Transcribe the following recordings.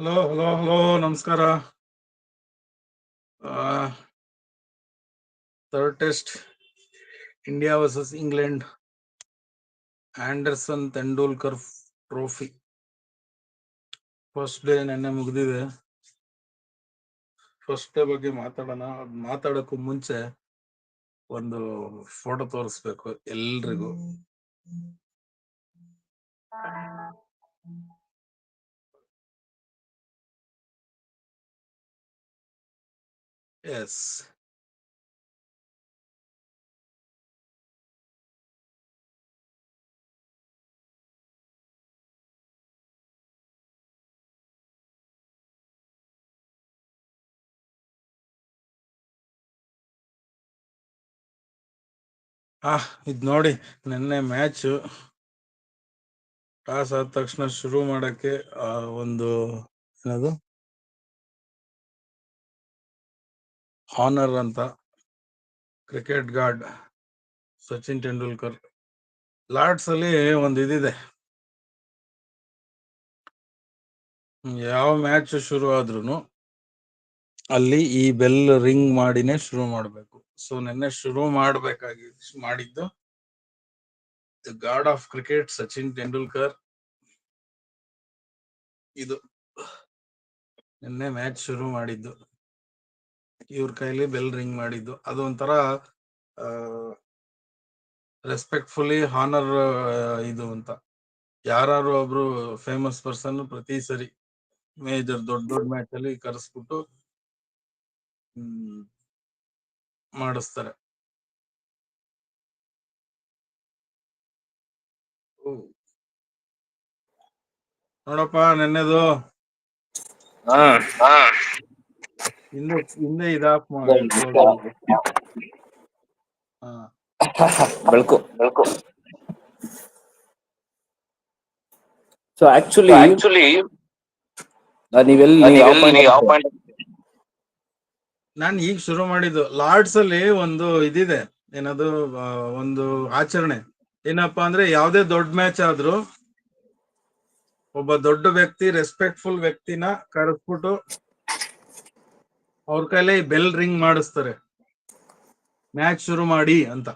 Hello hello hello ನಮಸ್ಕಾರ. Third test India versus England Anderson Tendulkar trophy first day ನೆನ್ನೆ ಮುಗಿದಿದೆ. First day ಬಗ್ಗೆ ಮಾತಾಡೋಣ. ಮಾತಾಡಕ್ಕೂ ಮುಂಚೆ ಒಂದು ಫೋಟೋ ತೋರಿಸ್ಬೇಕು ಎಲ್ರಿಗೂ. ಎಸ್ ಆ ಇದ್ ನೋಡಿ ನಿನ್ನೆ ಮ್ಯಾಚ್ ಟಾಸ್ ಆದ ತಕ್ಷಣ ಶುರು ಮಾಡಕ್ಕೆ ಆ, ಒಂದು ಏನದು? ಹಾನರ್ ಅಂತ cricket guard Sachin Tendulkar. Lord's ಅಲ್ಲಿ ಒಂದು ಇದಿದೆ. ಯಾವ ಮ್ಯಾಚ್ ಶುರು ಆದ್ರೂನು ಅಲ್ಲಿ ಈ ಬೆಲ್ ರಿಂಗ್ ಮಾಡಿನೇ ಶುರು ಮಾಡಬೇಕು. ಸೊ, ನಿನ್ನೆ ಶುರು ಮಾಡಬೇಕಾಗಿ ಮಾಡಿದ್ದು the God of cricket Sachin Tendulkar. ಇದು ನಿನ್ನೆ ಮ್ಯಾಚ್ ಶುರು ಮಾಡಿದ್ದು. ಇವ್ರ ಕೈಲಿ ಬೆಲ್ ರಿಂಗ್ ಮಾಡಿದ್ದು. ಅದು ಒಂಥರ ರೆಸ್ಪೆಕ್ಟ್ಫುಲಿ ಹಾನರ್ ಇದು ಅಂತ. ಯಾರು ಒಬ್ರು ಫೇಮಸ್ ಪರ್ಸನ್ ಪ್ರತಿ ಸರಿ ಮೇಜರ್ ದೊಡ್ಡ ದೊಡ್ಡ ಮ್ಯಾಚ್ ಅಲ್ಲಿ ಕರೆಸ್ಬಿಟ್ಟು ಹ್ಮ್, ಮಾಡಿಸ್ತಾರೆ. ನೋಡಪ್ಪ ನೆನ್ನೆದು? ಹಾ. ಹಿಂದೆ ಹಿಂದೆ ಇದಾಪ್ ಮಾಡಿ ಬೆಳಕು ಬೆಳಕು. ಸೊ ಆಕ್ಚುಲಿ ಆಕ್ಚುಲಿ ನೀವೆಲ್ಲಿ ನೀವೆಲ್ಲಿ ಯಾವ ಪಾಯಿಂಟ್ ನಾನ್ ಈಗ ಶುರು ಮಾಡಿದ್ದು ಲಾರ್ಡ್ಸ್ ಅಲ್ಲಿ ಒಂದು ಇದಿದೆ ಏನದು ಒಂದು ಆಚರಣೆ. ಏನಪ್ಪಾ ಅಂದ್ರೆ ಯಾವ್ದೇ ದೊಡ್ಡ ಮ್ಯಾಚ್ ಆದ್ರೂ ಒಬ್ಬ ದೊಡ್ಡ ವ್ಯಕ್ತಿ ರೆಸ್ಪೆಕ್ಟ್ಫುಲ್ ವ್ಯಕ್ತಿನ ಕರೆಸ್ಬಿಟ್ಟು ಅವ್ರ ಕೈಲೇ ಬೆಲ್ ರಿಂಗ್ ಮಾಡಿಸ್ತಾರೆ. ಮ್ಯಾಚ್ ಶುರು ಮಾಡಿ ಅಂತ.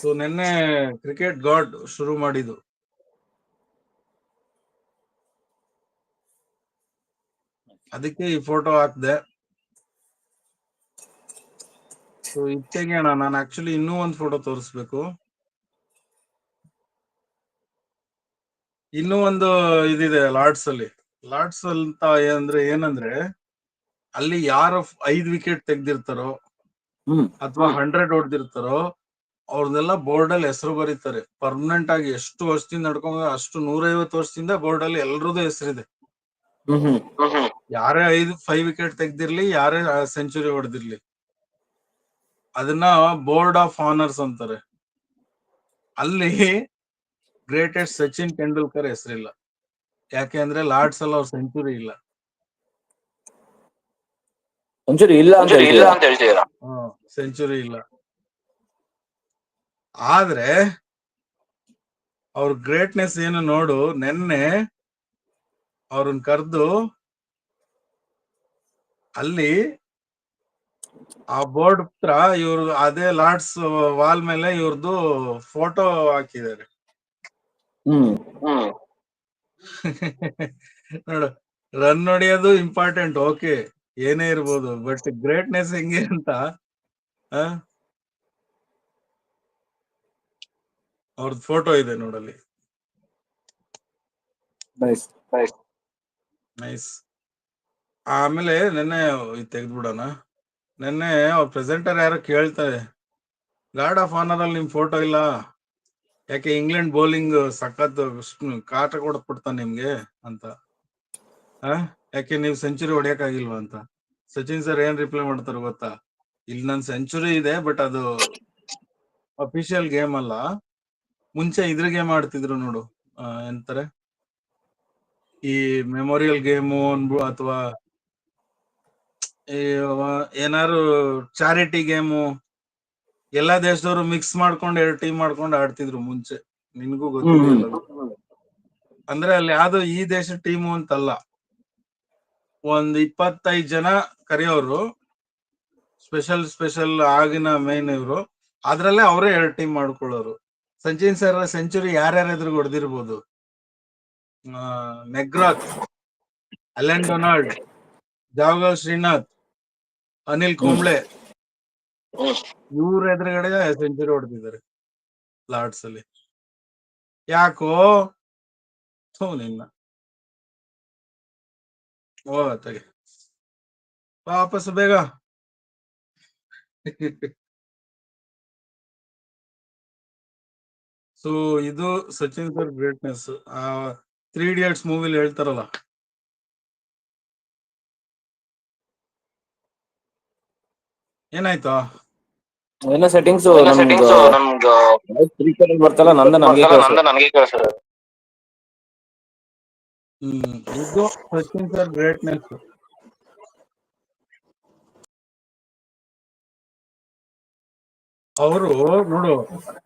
ಸೊ ನಿನ್ನೆ ಕ್ರಿಕೆಟ್ ಗಾಡ್ ಶುರು ಮಾಡಿದ್ದು. ಅದಕ್ಕೆ ಈ ಫೋಟೋ ಹಾಕ್ದೆ. ಸೊ ಇತ್ತೆಗೆಣ ನಾನು ಆಕ್ಚುಲಿ ಇನ್ನೂ ಒಂದು ಫೋಟೋ ತೋರಿಸ್ಬೇಕು. ಇನ್ನೂ ಒಂದು ಇದಿದೆ ಲಾರ್ಡ್ಸ್ ಅಲ್ಲಿ. ಲಾರ್ಡ್ಸ್ ಅಂತ ಅಂದ್ರೆ ಏನಂದ್ರೆ ಅಲ್ಲಿ ಯಾರ ಐದ್ ವಿಕೆಟ್ ತೆಗ್ದಿರ್ತಾರೋ ಅಥವಾ ಹಂಡ್ರೆಡ್ ಹೊಡೆದಿರ್ತಾರೋ ಅವ್ರನ್ನೆಲ್ಲ ಬೋರ್ಡ್ ಅಲ್ಲಿ ಹೆಸರು ಬರೀತಾರೆ. ಪರ್ಮನೆಂಟ್ ಆಗಿ ಎಷ್ಟು ವರ್ಷದಿಂದ ನಡ್ಕೊಂಡ್ ಅಷ್ಟು ನೂರೈವತ್ತು ವರ್ಷದಿಂದ ಬೋರ್ಡ್ ಅಲ್ಲಿ ಎಲ್ರದ್ದು ಹೆಸರಿದೆ. ಯಾರೇ ಐದು ಫೈವ್ ವಿಕೆಟ್ ತೆಗ್ದಿರ್ಲಿ ಯಾರೇ ಸೆಂಚುರಿ ಹೊಡೆದಿರ್ಲಿ. ಅದನ್ನ ಬೋರ್ಡ್ ಆಫ್ ಆನರ್ಸ್ ಅಂತಾರೆ. ಅಲ್ಲಿ ಗ್ರೇಟೆಸ್ಟ್ ಸಚಿನ್ ತೆಂಡೂಲ್ಕರ್ ಹೆಸರಿಲ್ಲ. ಯಾಕೆ ಅಂದ್ರೆ ಲಾರ್ಡ್ಸ್ ಅಲ್ಲಿ ಅವ್ರ ಸೆಂಚುರಿ ಇಲ್ಲ. ಒಂಚೂರು ಇಲ್ಲ ಅಂತ ಇಲ್ಲ ಹೇಳ್ತೀರಾ? ಅಂತ ಹೇಳ್ತೀರಾ? ಸೆಂಚುರಿ ಇಲ್ಲ. ಆದ್ರೆ ಅವ್ರ ಗ್ರೇಟ್ನೆಸ್ ಏನು ನೋಡು ನೆನ್ನೆ ಅವ್ರನ್ನ ಕರೆದು ಅಲ್ಲಿ ಆ ಬೋರ್ಡ್ ಹತ್ರ ಇವ್ರ ಅದೇ ಲಾರ್ಡ್ಸ್ ವಾಲ್ ಮೇಲೆ ಇವ್ರದ್ದು ಫೋಟೋ ಹಾಕಿದ್ದಾರೆ. ನೋಡು ರನ್ ಹೊಡಿಯೋದು ಇಂಪಾರ್ಟೆಂಟ್ ಓಕೆ ಏನೇ ಇರ್ಬೋದು ಬಟ್ ಗ್ರೇಟ್ನೆಸ್ ಹೆಂಗೆ ಅಂತ ಆ? ಅವ್ರದ್ದು ಫೋಟೋ ಇದೆ ನೋಡಲ್ಲಿ. ನೈಸ್ ಆಮೇಲೆ ನೆನ್ನೆ ತೆಗ್ದ್ಬಿಡೋಣ. ನೆನ್ನೆ ಅವ್ರ ಪ್ರೆಸೆಂಟರ್ ಯಾರೋ ಕೇಳ್ತಾರೆ ಗಾರ್ಡ್ ಆಫ್ ಆನರ್ ಅಲ್ಲಿ ನಿಮ್ ಫೋಟೋ ಇಲ್ಲ. ಯಾಕೆ ಇಂಗ್ಲೆಂಡ್ ಬೌಲಿಂಗ್ ಸಖತ್ ಕಾಟ ಕೊಡ್ಬಿಡ್ತಾನೆ ನಿಮ್ಗೆ? ಅಂತ. ಯಾಕೆ ನೀವು ಸೆಂಚುರಿ ಹೊಡಿಯಕ್ಕಾಗಿಲ್ವಾ ಅಂತ? ಸಚಿನ್ ಸರ್ ಏನ್ ರಿಪ್ಲೈ ಮಾಡ್ತಾರೆ ಗೊತ್ತಾ? ಇಲ್ಲಿ ನನ್ ಸೆಂಚುರಿ ಇದೆ ಬಟ್ ಅದು ಅಫಿಷಿಯಲ್ ಗೇಮ್ ಅಲ್ಲ. ಮುಂಚೆ ಇದ್ರ ಗೇಮ್ ಆಡ್ತಿದ್ರು ನೋಡು ಎಂತಾರೆ? ಈ ಮೆಮೋರಿಯಲ್ ಗೇಮು ಅನ್ಬು ಅಥವಾ ಏನಾರು ಚಾರಿಟಿ ಗೇಮು ಎಲ್ಲಾ ದೇಶದವರು ಮಿಕ್ಸ್ ಮಾಡ್ಕೊಂಡು ಎರಡು ಟೀಮ್ ಮಾಡ್ಕೊಂಡು ಆಡ್ತಿದ್ರು ಮುಂಚೆ. ನಿನ್ಗೂ ಗೊತ್ತಿಲ್ಲ. ಅಂದ್ರೆ ಅಲ್ಲಿ ಯಾವ್ದು ಈ ದೇಶ ಟೀಮು ಅಂತಲ್ಲ. ಒಂದ್ ಇಪ್ಪತ್ತೈದ್ ಜನ ಕರೆಯೋರು ಸ್ಪೆಷಲ್ ಸ್ಪೆಷಲ್ ಆಗಿನ ಮೇನ್ ಇವರು. ಅದ್ರಲ್ಲೇ ಅವರೇ ಎರಡು ಟೀಮ್ ಮಾಡ್ಕೊಳ್ಳೋರು. ಸಚಿನ್ ಸರ್ ಸೆಂಚುರಿ ಯಾರ್ಯಾರ ಎದುರು ಹೊಡೆದಿರ್ಬೋದು McGrath Allan Donald Javagal Srinath Anil Kumble ಇವ್ರ ಎದುರುಗಡೆ ಸೆಂಚುರಿ ಹೊಡೆದಿದ್ದಾರೆ ಲಾರ್ಡ್ಸ್ ಅಲ್ಲಿ. ಯಾಕೋ? ನಿನ್ನ. ಓ ತೆಗೆ ವಾಪಸ್ ಬೇಗ. ಸೊ ಇದು ಸಚಿನ್ ಸರ್ ಗ್ರೇಟ್ನೆಸ್ ಆ ತ್ರೀ ಇಡಿಯಟ್ಸ್ ಮೂವಿಲಿ ಹೇಳ್ತಾರಲ್ಲ. ಏನಾಯ್ತು? ಎಲ್ಲ ಸೆಟ್ಟಿಂಗ್ಸ್ ಸೆಟ್ಟಿಂಗ್ಸ್ ನಮ್ಗ ಬರ್ತಲ್ಲ ನಂದ ನಮ್ಗೆ ಬರ್ತಲ್ಲ ನಂದ ನನಗೆ ಕೇಳಿಸ್ತದೆ ಹ್ಮ್ ಇದು ಸಚಿನ್ ಸರ್ ಗ್ರೇಟ್ನೆಸ್ ಅವರು ನೋಡು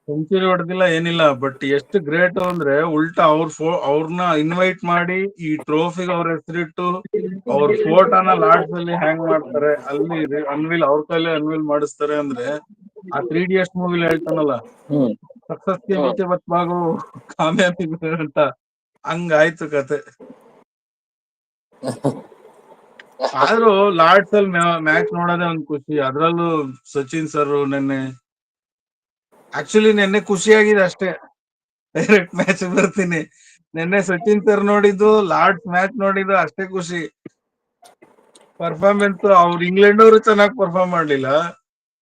ಸೆಂಚುರಿ ಹೊಡೆದಿಲ್ಲ ಏನಿಲ್ಲ ಬಟ್ ಎಷ್ಟು ಗ್ರೇಟ್ ಅಂದ್ರೆ ಉಲ್ಟಾ ಅವ್ರ ಫೋ ಅವ್ರನ್ನ ಇನ್ವೈಟ್ ಮಾಡಿ ಈ ಟ್ರೋಫಿಗೆ ಅವ್ರ ಹೆಸರಿಟ್ಟು ಅವ್ರ ಫೋಟೋನ ಲಾಡ್ಸ್ ಅಲ್ಲಿ ಹ್ಯಾಂಗ್ ಮಾಡ್ತಾರೆ. ಅಲ್ಲಿ ಅನ್ವಿಲ್ ಅವ್ರ ಕೈಲಿ ಅನ್ವಿಲ್ ಮಾಡಿಸ್ತಾರೆ ಅಂದ್ರೆ ಆ ತ್ರೀ ಡಿ ಎಸ್ ಮೂವಿಲಿ ಹೇಳ್ತಾನಲ್ಲ ಸಕ್ಸಸ್ ಕಾಮಯಾಬಿ ಅಂತ. ಹಂಗಾಯ್ತು ಕತೆ. ಆದ್ರೂ ಲಾರ್ಡ್ಸ್ ಅಲ್ಲಿ ಮ್ಯಾಚ್ ನೋಡೋದೇ ಒಂದ್ ಖುಷಿ. ಅದ್ರಲ್ಲೂ ಸಚಿನ್ ಸರ್ ನೆನ್ನೆ ಆಕ್ಚುಲಿ ನೆನ್ನೆ ಆಗಿದೆ ಅಷ್ಟೇ. ಡೈರೆಕ್ಟ್ ಮ್ಯಾಚ್ ಬರ್ತೀನಿ. ನೆನ್ನೆ ಸಚಿನ್ ಸರ್ ನೋಡಿದ್ದು ಲಾರ್ಡ್ಸ್ ಮ್ಯಾಚ್ ನೋಡಿದ್ದು ಅಷ್ಟೇ ಖುಷಿ. ಪರ್ಫಾರ್ಮೆನ್ಸ್ ಅವ್ರು ಇಂಗ್ಲೆಂಡ್ ಅವರು ಚೆನ್ನಾಗಿ ಪರ್ಫಾರ್ಮ್ ಮಾಡ್ಲಿಲ್ಲ.